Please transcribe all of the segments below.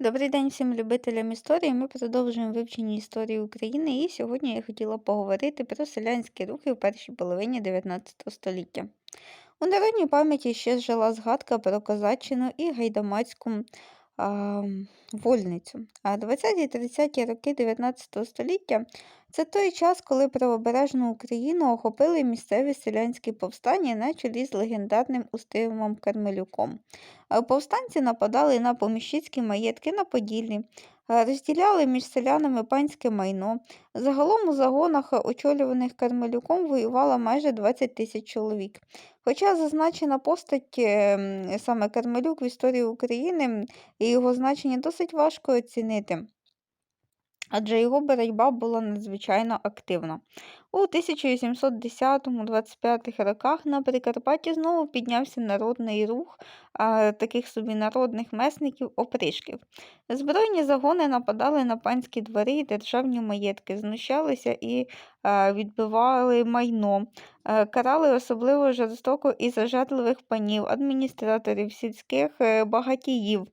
Добрий день всім любителям історії. Ми продовжуємо вивчення історії України, і сьогодні я хотіла поговорити про селянські рухи в першій половині 19 століття. У народній пам'яті ще жила згадка про козаччину і гайдамацьку а, вольницю. А 20-30 роки 19 століття це той час, коли правобережну Україну охопили місцеві селянські повстання на чолі з легендарним Устимом Кармелюком. Повстанці нападали на поміщицькі маєтки на Поділлі, розділяли між селянами панське майно. Загалом у загонах, очолюваних Кармелюком, воювало майже 20 тисяч чоловік. Хоча зазначена постать, е, саме Кармелюк в історії України і його значення досить важко оцінити. Адже його боротьба була надзвичайно активна. У 1810-25 роках на Прикарпатті знову піднявся народний рух а, таких собі народних месників опришків. Збройні загони нападали на панські двори і державні маєтки, знущалися і а, відбивали майно, а, карали особливо жорстоко і зажадливих панів, адміністраторів, сільських е, багатіїв.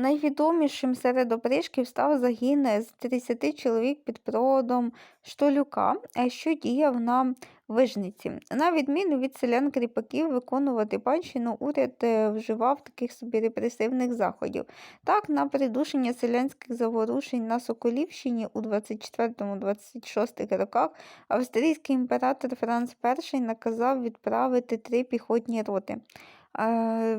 Найвідомішим серед опришків став загін з 30 чоловік під проводом Штолюка, е, що діяв на Вижниці. На відміну від селян-кріпаків, виконувати панщину уряд е, вживав таких собі репресивних заходів. Так, на придушення селянських заворушень на Соколівщині у 24-26 роках австрійський імператор Франц І наказав відправити три піхотні роти.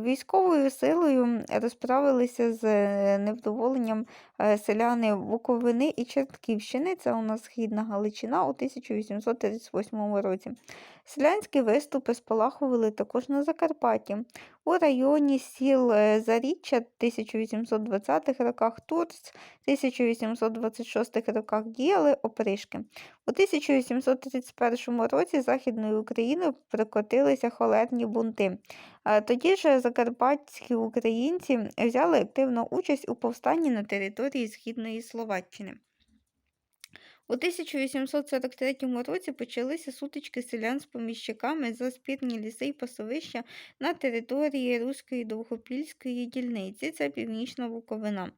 Військовою силою розправилися з е, невдоволенням е, селяни Буковини і Чертківщини, це у нас Східна Галичина у 1838 році. Селянські виступи спалахували також на Закарпатті. У районі сіл е, Заріччя 1820-х роках, Турц 1826 роках діяли опришки. У 1831 році Західною Україною прикотилися холерні бунти. Е, Тоді ж закарпатські українці взяли активну участь у повстанні на території Східної Словаччини. У 1843 році почалися сутички селян з поміщиками за спірні ліси й пасовища на території Руської Довгопільської дільниці, це Північна Буковина.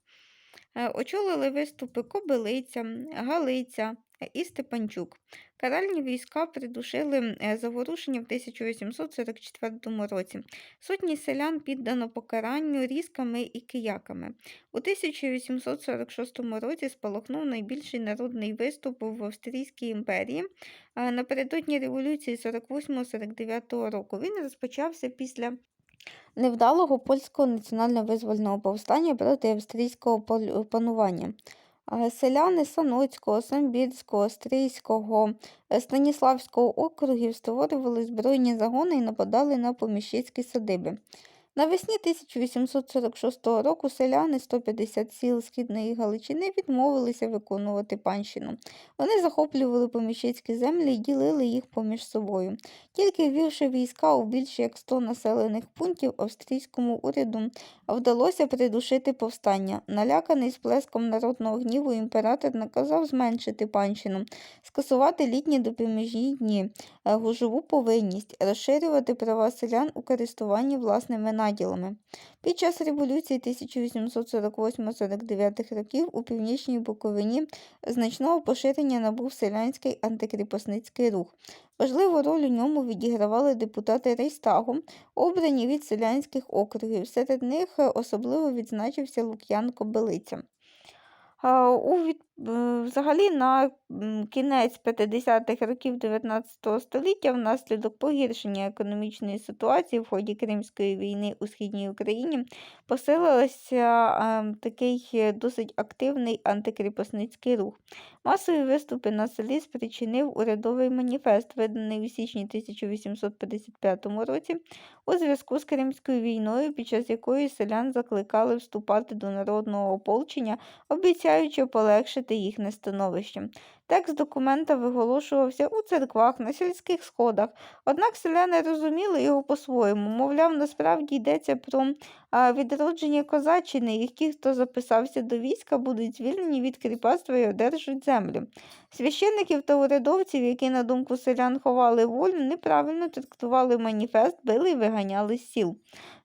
Е, Очолили виступи Кобилиця, Галиця і Степанчук. Каральні війська придушили е, заворушення в 1844 році. Сотні селян піддано покаранню різками і кияками. У 1846 році спалахнув найбільший народний виступ в Австрійській імперії. Напередодні революції 48-49 року він розпочався після невдалого польського національно-визвольного повстання проти австрійського панування. Селяни Саноцького, Самбірського, Стрийського, е, Станіславського округів створювали збройні загони і нападали на поміщицькі садиби. Навесні 1846 року селяни 150 сіл Східної Галичини відмовилися виконувати панщину. Вони захоплювали поміщицькі землі і ділили їх поміж собою. Тільки ввівши війська у більше як 100 населених пунктів, австрійському уряду вдалося придушити повстання. Наляканий сплеском народного гніву, імператор наказав зменшити панщину, скасувати літні допоміжні дні, е, гужову повинність, розширювати права селян у користуванні власними наділами. Під час революції 1848-49 років у північній Буковині значного поширення набув селянський антикріпосницький рух. Важливу роль у ньому відігравали депутати Рейстагу, обрані від селянських округів. Серед них особливо відзначився Лук'ян Кобилиця. У від... е, Взагалі на кінець 50-х років 19 століття внаслідок погіршення економічної ситуації в ході Кримської війни у Східній Україні посилився е, такий досить активний антикріпосницький рух. Масові виступи на селі спричинив урядовий маніфест, виданий у січні 1855 році у зв'язку з Кримською війною, під час якої селян закликали вступати до народного ополчення, обіцяючи полегшити їхнє становище. Текст документа виголошувався у церквах, на сільських сходах, однак селяни розуміли його по-своєму. Мовляв, насправді йдеться про відродження козаччини, і ті, хто записався до війська, будуть звільнені від кріпацтва і одержать землю. Священників та урядовців, які, на думку селян, ховали волю, неправильно трактували маніфест, били і виганяли з сіл.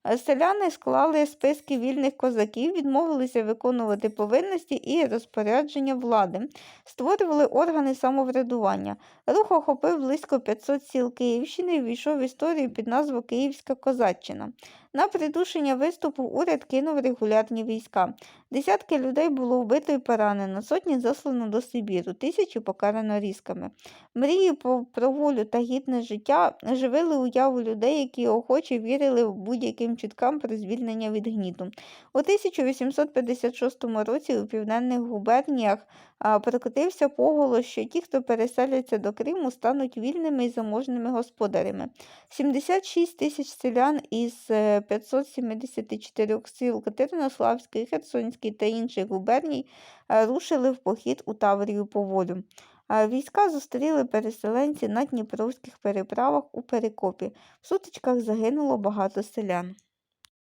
Е, Селяни склали списки вільних козаків, відмовилися виконувати повинності і розпорядження влади, створювали органи самоврядування. Рух охопив близько 500 сіл Київщини і ввійшов в історію під назву Київська козаччина. На придушення виступу уряд кинув регулярні війська. Десятки людей було вбито і поранено, сотні заслано до Сибіру, тисячі покарано різками. Мрії про волю та гідне життя живили уяву людей, які охоче вірили в будь-яким чуткам про звільнення від гніту. У 1856 році у південних губерніях прокотився поголос, що ті, хто переселяться до Криму, стануть вільними і заможними господарями. 76 тисяч селян із е, 574 сіл Катеринославської, Херсонської та інших губерній рушили в похід у Таврію по волю. Війська зустріли переселенці на дніпровських переправах у Перекопі. В сутичках загинуло багато селян.